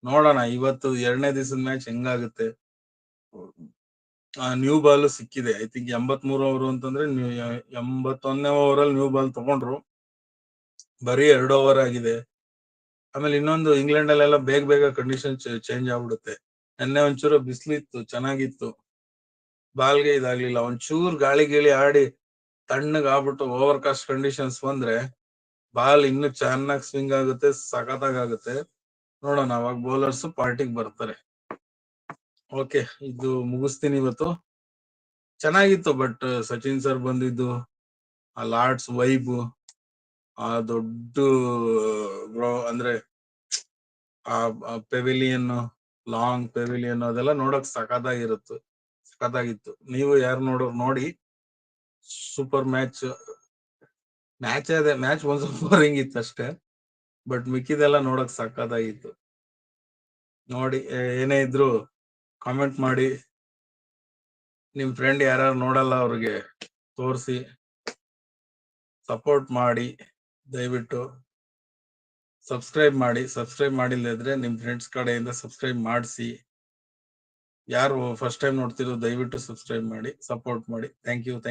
ನೋಡೋಣ, ಇವತ್ತು ಎರಡನೇ ದಿವಸದ ಮ್ಯಾಚ್ ಹೆಂಗಾಗುತ್ತೆ? ನ್ಯೂ ಬಾಲ್ ಸಿಕ್ಕಿದೆ. ಐ ಥಿಂಕ್ ಎಂಬತ್ ಮೂರು ಓವರ್ ಅಂತಂದ್ರೆ ಎಂಬತ್ತೊಂದನೇ ಓವರ್ ಅಲ್ಲಿ ನ್ಯೂ ಬಾಲ್ ತಗೊಂಡ್ರು. ಬರೀ ಎರಡು ಓವರ್ ಆಗಿದೆ. ಆಮೇಲೆ ಇನ್ನೊಂದು ಇಂಗ್ಲೆಂಡ್ ಅಲ್ಲೆಲ್ಲ ಬೇಗ ಬೇಗ ಕಂಡೀಷನ್ ಚೇಂಜ್ ಆಗ್ಬಿಡುತ್ತೆ. ನೆನ್ನೆ ಒಂಚೂರು ಬಿಸಿಲಿತ್ತು, ಚೆನ್ನಾಗಿತ್ತು. ಬಾಲ್ಗೆ ಇದಾಗ್ಲಿಲ್ಲ. ಒಂಚೂರು ಗಾಳಿ ಗೀಳಿ ಆಡಿ ತಣ್ಣಗ್ ಆಗ್ಬಿಟ್ಟು ಓವರ್ ಕಾಸ್ಟ್ ಕಂಡೀಷನ್ಸ್ ಬಂದ್ರೆ ಬಾಲ್ ಇನ್ನು ಚೆನ್ನಾಗಿ ಸ್ವಿಂಗ್ ಆಗುತ್ತೆ ಆಗುತ್ತೆ. ನೋಡೋಣ, ಅವಾಗ ಬೌಲರ್ಸ್ ಪಾರ್ಟಿಗೆ ಬರ್ತಾರೆ. ಓಕೆ ಇದು ಮುಗಿಸ್ತೀನಿ ಇವತ್ತು. ಚೆನ್ನಾಗಿತ್ತು ಬಟ್ ಸಚಿನ್ ಸರ್ ಬಂದಿದ್ದು, ಆ ಲಾರ್ಡ್ಸ್ ವೈಬ್ ಆ ದೊಡ್ಡ ಅಂದ್ರೆ ಆ ಪೆವಿಲಿಯನ್ ಲಾಂಗ್ ಪೆವಿಲಿಯನ್ ಅದೆಲ್ಲ ನೋಡಕ್ ಸಖತ್ತಾಗಿರುತ್ತೆ ಸಖತ್ತಾಗಿತ್ತು. ನೀವು ಯಾರು ನೋಡೋ ನೋಡಿ ಸೂಪರ್ ಮ್ಯಾಚ್ ಮ್ಯಾಚ್ ಅದೇ ಮ್ಯಾಚ್ ಒಂದ್ ಸ್ವಲ್ಪ ಬೋರಿಂಗ್ ಇತ್ತು ಅಷ್ಟೇ ಬಟ್ ಮಿಕ್ಕಿದೆಲ್ಲ ನೋಡಕ್ ಸಖತ್ತಾಗಿತ್ತು. ನೋಡಿ ಏನೇ ಇದ್ರು ಕಾಮೆಂಟ್ ಮಾಡಿ, ನಿಮ್ ಫ್ರೆಂಡ್ ಯಾರು ನೋಡಲ್ಲ ಅವ್ರಿಗೆ ತೋರಿಸಿ ಸಪೋರ್ಟ್ ಮಾಡಿ. ದಯವಿಟ್ಟು ಸಬ್ಸ್ಕ್ರೈಬ್ ಮಾಡಿ ಸಬ್ಸ್ಕ್ರೈಬ್ ಮಾಡಿಲ್ಲದ್ರೆ ನಿಮ್ ಫ್ರೆಂಡ್ಸ್ ಕಡೆಯಿಂದ ಸಬ್ಸ್ಕ್ರೈಬ್ ಮಾಡಿಸಿ. ಯಾರು ಫಸ್ಟ್ ಟೈಮ್ ನೋಡ್ತಿರೋ ದಯವಿಟ್ಟು ಸಬ್ಸ್ಕ್ರೈಬ್ ಮಾಡಿ ಸಪೋರ್ಟ್ ಮಾಡಿ. Thank you